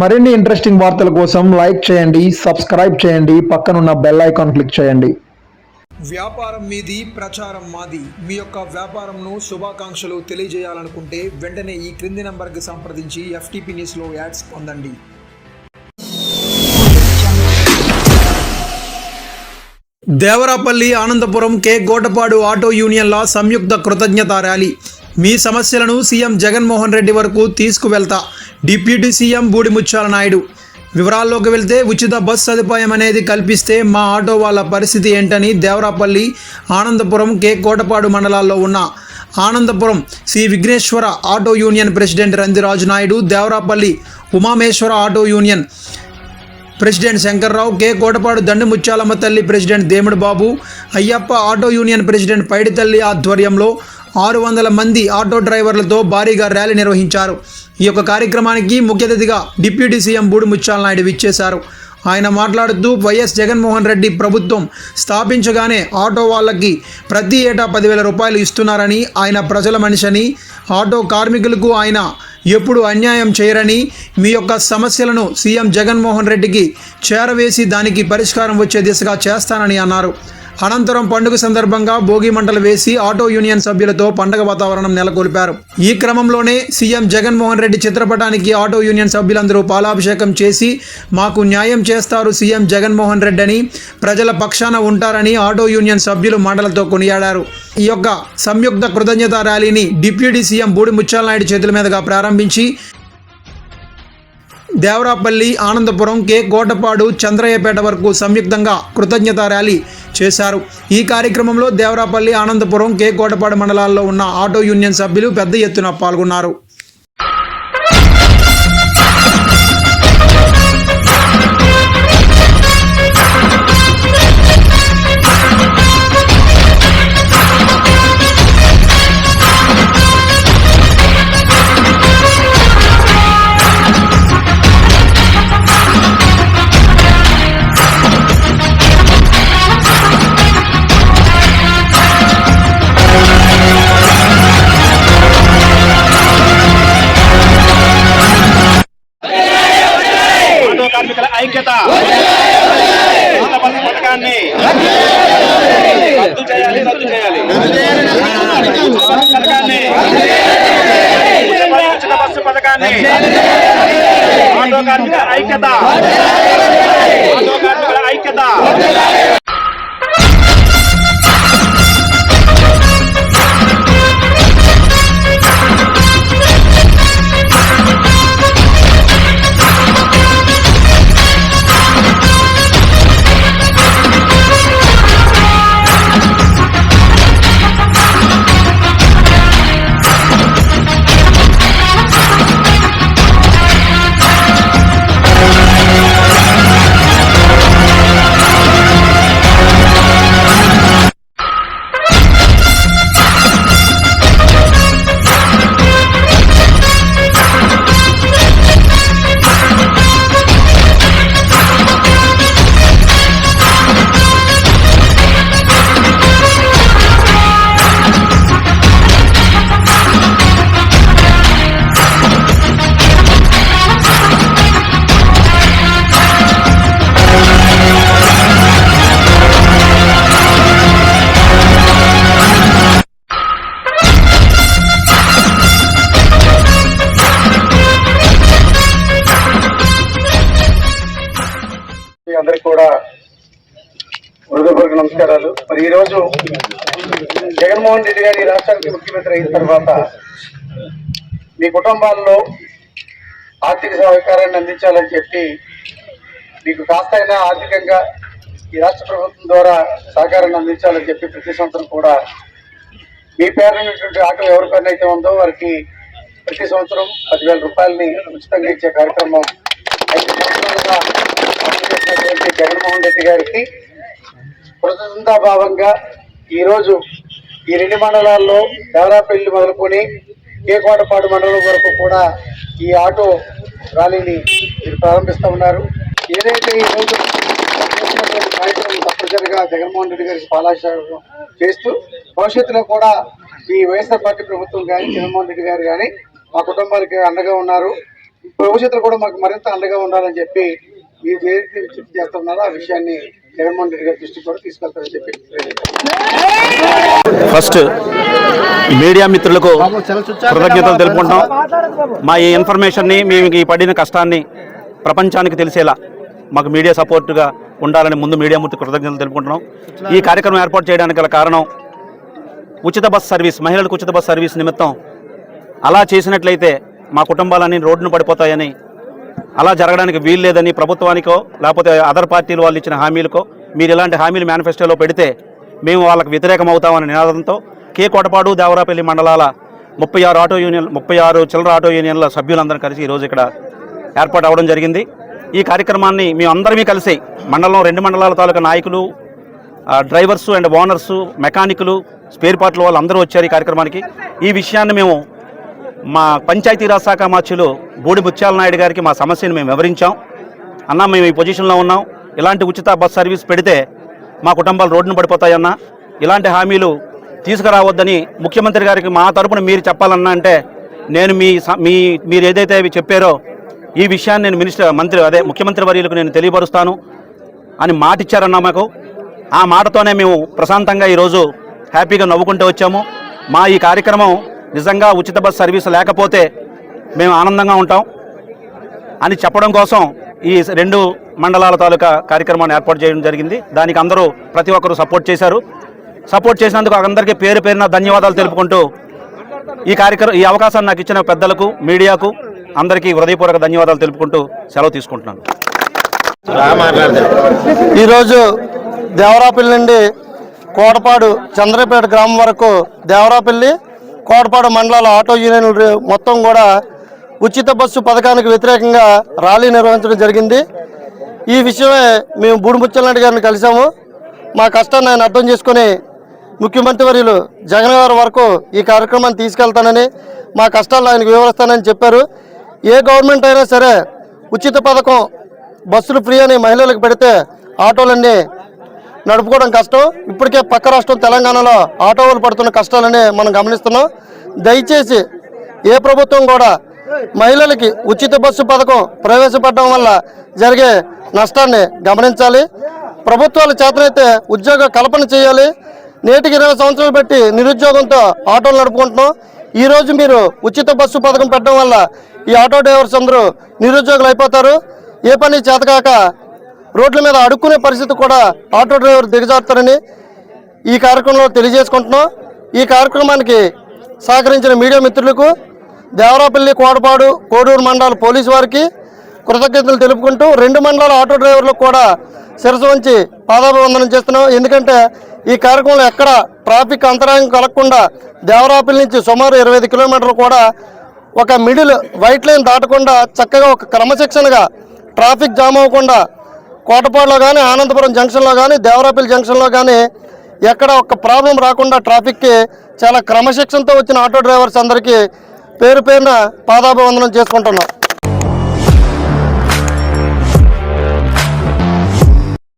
మరిన్ని ఇంట్రెస్టింగ్ వార్తల కోసం లైక్ చేయండి సబ్స్క్రైబ్ చేయండి పక్కనున్న బెల్ ఐకాన్ క్లిక్ చేయండి. వ్యాపారం మీది ప్రచారం మాది. మీ యొక్క వ్యాపారంను శుభాకాంక్షలు తెలియజేయాలనుకుంటే వెంటనే ఈ క్రింది నంబర్కి సంప్రదించి ఎఫ్టీపీ న్యూస్లో యాడ్స్ పొందండి. దేవరాపల్లి ఆనందపురం కే. గోటపాడు ఆటో యూనియన్ల సంయుక్త కృతజ్ఞత ర్యాలీ. మీ సమస్యలను సీఎం జగన్మోహన్ రెడ్డి వరకు తీసుకువెళ్తా. Deputy CM Boodimuchala Naidu. వివరాల్లోకి వెళ్తే ఉచిత బస్ సదుపాయం అనేది కల్పిస్తే మా ఆటో వాళ్ళ పరిస్థితి ఏంటని దేవరాపల్లి ఆనందపురం కే. కోటపాడు మండలాల్లో ఉన్న Anandapuram Shri Vighneshwara auto union president Randiraju Naidu Devarapalli Umameswara auto union president Shankarrao K. Kotapadu Dandu Mutyalamma తల్లి president Demudu Babu Ayyappa auto union president Paidithalli ఆధ్వర్యంలో ఆరు వందల మంది ఆటో డ్రైవర్లతో భారీగా ర్యాలీ నిర్వహించారు. ఈ యొక్క కార్యక్రమానికి ముఖ్య అతిథిగా డిప్యూటీ సీఎం బూడి ముత్యాల నాయుడు విచ్చేశారు. ఆయన మాట్లాడుతూ వైఎస్ జగన్మోహన్ రెడ్డి ప్రభుత్వం స్థాపించగానే ఆటో వాళ్ళకి ప్రతి ఏటా పదివేల రూపాయలు ఇస్తున్నారని ఆయన ప్రజల మనిషని ఆటో కార్మికులకు ఆయన ఎప్పుడు అన్యాయం చేయరని మీ యొక్క సమస్యలను సీఎం జగన్మోహన్ రెడ్డికి చేరవేసి దానికి పరిష్కారం వచ్చే దిశగా చేస్తానని అన్నారు. అనంతరం పండుగ సందర్భంగా భోగి మంటలు వేసి ఆటో యూనియన్ సభ్యులతో పండగ వాతావరణం నెలకొల్పారు. ఈ క్రమంలోనే సీఎం జగన్మోహన్ రెడ్డి చిత్రపటానికి ఆటో యూనియన్ సభ్యులందరూ పాలాభిషేకం చేసి మాకు న్యాయం చేస్తారు సీఎం జగన్మోహన్ రెడ్డి అని ప్రజల పక్షాన ఉంటారని ఆటో యూనియన్ సభ్యులు మండలతో కొనియాడారు. ఈ యొక్క సంయుక్త కృతజ్ఞత ర్యాలీని డిప్యూటీ సీఎం బూడి ముచ్చాలనాయుడు చేతుల మీదుగా ప్రారంభించి దేవరాపల్లి ఆనందపురం కె. కోటపాడు చంద్రయ్యపేట వరకు సంయుక్తంగా కృతజ్ఞత ర్యాలీ చేశారు. ఈ కార్యక్రమంలో దేవరాపల్లి ఆనందపురం కె. కోటపాడు మండలాల్లో ఉన్న ఆటో యూనియన్ సభ్యులు పెద్ద ఎత్తున పాల్గొన్నారు. పథకాన్ని ఆటో కార్మికుల ఐక్యత. ఆటో కార్మికుల ఐక్యత. కూడా హృదయపూర్వక నమస్కారాలు. మరి ఈరోజు జగన్మోహన్ రెడ్డి గారి రాష్ట్రానికి ముఖ్యమంత్రి అయిన తర్వాత మీ కుటుంబాల్లో ఆర్థిక సహకారాన్ని అందించాలని చెప్పి మీకు కాస్తైనా ఆర్థికంగా ఈ రాష్ట్ర ప్రభుత్వం ద్వారా సహకారాన్ని అందించాలని చెప్పి ప్రతి సంవత్సరం కూడా మీ పేరునటువంటి ఆటలు ఎవరికైనా అయితే ఉందో వారికి ప్రతి సంవత్సరం పదివేల రూపాయలని ఉచితంగా ఇచ్చే కార్యక్రమం చేసినటువంటి జగన్మోహన్ రెడ్డి గారికి కృతజ్ఞతాభావంగా ఈరోజు ఈ రెండు మండలాల్లో దేవరాపల్లి మొదలుకొని కేకోటపాడు మండలం వరకు కూడా ఈ ఆటో ర్యాలీని మీరు ప్రారంభిస్తూ ఉన్నారు. ఏదైతే ఈ రోజు కార్యక్రమం తప్పనిసరిగా జగన్మోహన్ రెడ్డి గారికి పాలాభిషేకం చేస్తూ భవిష్యత్తులో కూడా ఈ వైఎస్ఆర్ పార్టీ ప్రభుత్వం కానీ జగన్మోహన్ రెడ్డి గారు కానీ మా కుటుంబానికి అండగా ఉన్నారు. భవిష్యత్తులో కూడా మాకు మరింత అండగా ఉండాలని చెప్పి మీరు ఏదైతే విజ్ఞప్తి చేస్తున్నారో ఆ విషయాన్ని జగన్మోహన్ రెడ్డి గారి దృష్టి కూడా తీసుకెళ్తారని చెప్పి ఫస్ట్ మీడియా మిత్రులకు కృతజ్ఞతలు తెలుపుకుంటాం మా ఈ ఇన్ఫర్మేషన్ని మేము ఈ పడిన కష్టాన్ని ప్రపంచానికి తెలిసేలా మాకు మీడియా సపోర్ట్గా ఉండాలని ముందు మీడియా మూర్తి కృతజ్ఞతలు తెలుపుకుంటున్నాం. ఈ కార్యక్రమం ఏర్పాటు చేయడానికి గల కారణం ఉచిత బస్ సర్వీస్ మహిళలకు ఉచిత బస్ సర్వీస్ నిమిత్తం అలా చేసినట్లయితే మా కుటుంబాలన్నీ రోడ్డును పడిపోతాయని అలా జరగడానికి వీలు లేదని ప్రభుత్వానికో లేకపోతే అదర్ పార్టీలు వాళ్ళు ఇచ్చిన హామీలకో మీరు ఇలాంటి హామీలు మేనిఫెస్టోలో పెడితే మేము వాళ్ళకి వ్యతిరేకం అవుతామనే నినాదంతో కే. కోటపాడు దేవరాపల్లి మండలాల ముప్పై ఆరు ఆటో యూనియన్ ముప్పై ఆరు చిల్లర ఆటో యూనియన్ల సభ్యులందరం కలిసి ఈరోజు ఇక్కడ ఏర్పాటు అవ్వడం జరిగింది. ఈ కార్యక్రమాన్ని మేము అందరమీ కలిసి మండలం రెండు మండలాల తాలూకా నాయకులు డ్రైవర్సు అండ్ ఓనర్సు మెకానికులు స్పేర్ పార్ట్లు వాళ్ళు అందరూ వచ్చారు ఈ కార్యక్రమానికి. ఈ విషయాన్ని మేము మా పంచాయతీరాజ్ శాఖ మార్చులు బూడి ముత్యాల నాయుడు గారికి మా సమస్యను మేము వివరించాం. అన్న మేము ఈ పొజిషన్లో ఉన్నాం. ఇలాంటి ఉచిత బస్ సర్వీస్ పెడితే మా కుటుంబాలు రోడ్డున పడిపోతాయన్న. ఇలాంటి హామీలు తీసుకురావద్దని ముఖ్యమంత్రి గారికి మా తరపున మీరు చెప్పాలన్నా అంటే నేను మీ స- మీ మీరు ఏదైతే అవి చెప్పారో ఈ విషయాన్ని నేను మినిస్టర్ మంత్రి అదే ముఖ్యమంత్రి వర్యులకు నేను తెలియపరుస్తాను అని మాట ఇచ్చారన్న మాకు. ఆ మాటతోనే మేము ప్రశాంతంగా ఈరోజు హ్యాపీగా నవ్వుకుంటూ వచ్చాము. మా ఈ కార్యక్రమం నిజంగా ఉచిత బస్ సర్వీస్ లేకపోతే మేము ఆనందంగా ఉంటాం అని చెప్పడం కోసం ఈ రెండు మండలాల తాలూకా కార్యక్రమాన్ని ఏర్పాటు చేయడం జరిగింది. దానికి అందరూ ప్రతి ఒక్కరూ సపోర్ట్ చేశారు. సపోర్ట్ చేసినందుకు అందరికీ పేరు పేరున ధన్యవాదాలు తెలుపుకుంటూ ఈ కార్యక్రమం ఈ అవకాశాన్ని నాకు ఇచ్చిన పెద్దలకు మీడియాకు అందరికీ హృదయపూర్వక ధన్యవాదాలు తెలుపుకుంటూ సెలవు తీసుకుంటున్నాను. ఈరోజు దేవరాపల్లి నుండి కోటపాడు చంద్రపేట గ్రామం వరకు దేవరాపల్లి కోటపాడు మండలాల ఆటో యూనియన్లు మొత్తం కూడా ఉచిత బస్సు పథకానికి వ్యతిరేకంగా ర్యాలీ నిర్వహించడం జరిగింది. ఈ విషయమే మేము బూడిముచ్చలనాయుడు గారిని కలిసాము మా కష్టాన్ని ఆయన అర్థం చేసుకొని ముఖ్యమంత్రి వర్యులు జగన్ గారి వరకు ఈ కార్యక్రమాన్ని తీసుకెళ్తానని మా కష్టాలు ఆయనకు వివరిస్తానని చెప్పారు. ఏ గవర్నమెంట్ అయినా సరే ఉచిత పథకం బస్సులు ఫ్రీ అని మహిళలకు పెడితే ఆటోలన్నీ నడుపుకోవడం కష్టం. ఇప్పటికే పక్క రాష్ట్రం తెలంగాణలో ఆటో పడుతున్న కష్టాలని మనం గమనిస్తున్నాం. దయచేసి ఏ ప్రభుత్వం కూడా మహిళలకి ఉచిత బస్సు పథకం ప్రవేశపెట్టడం వల్ల జరిగే నష్టాన్ని గమనించాలి. ప్రభుత్వాల చేతనైతే ఉద్యోగ కల్పన చేయాలి. నేటికి ఇరవై సంవత్సరాలు పెట్టి నిరుద్యోగంతో ఆటోలు నడుపుకుంటున్నాం. ఈరోజు మీరు ఉచిత బస్సు పథకం పెట్టడం వల్ల ఈ ఆటో డ్రైవర్స్ అందరూ నిరుద్యోగులు అయిపోతారు. ఏ పని చేతకాక రోడ్ల మీద అడుక్కునే పరిస్థితి కూడా ఆటో డ్రైవర్ దిగజారుతారని ఈ కార్యక్రమంలో తెలియజేసుకుంటున్నాం. ఈ కార్యక్రమానికి సహకరించిన మీడియా మిత్రులకు దేవరాపల్లి కోడపాడు కోడూరు మండల పోలీసు వారికి కృతజ్ఞతలు తెలుపుకుంటూ రెండు మండలాల ఆటో డ్రైవర్లకు కూడా శిరసు వంచి పాదాభివందనం చేస్తున్నాం. ఎందుకంటే ఈ కార్యక్రమంలో ఎక్కడ ట్రాఫిక్ అంతరాయం కలగకుండా దేవరాపల్లి నుంచి సుమారు ఇరవై ఐదు కిలోమీటర్లు కూడా ఒక మిడిల్ వైట్ లైన్ దాటకుండా చక్కగా ఒక క్రమశిక్షణగా ట్రాఫిక్ జామ్ అవ్వకుండా కోటపాడులో కానీ ఆనందపురం జంక్షన్లో కానీ దేవరాపల్లి జంక్షన్లో కానీ ఎక్కడ ఒక్క ప్రాబ్లం రాకుండా ట్రాఫిక్కి చాలా క్రమశిక్షణతో వచ్చిన ఆటో డ్రైవర్స్ అందరికీ పేరు పేరున పాదాభివందనం చేసుకుంటున్నాం.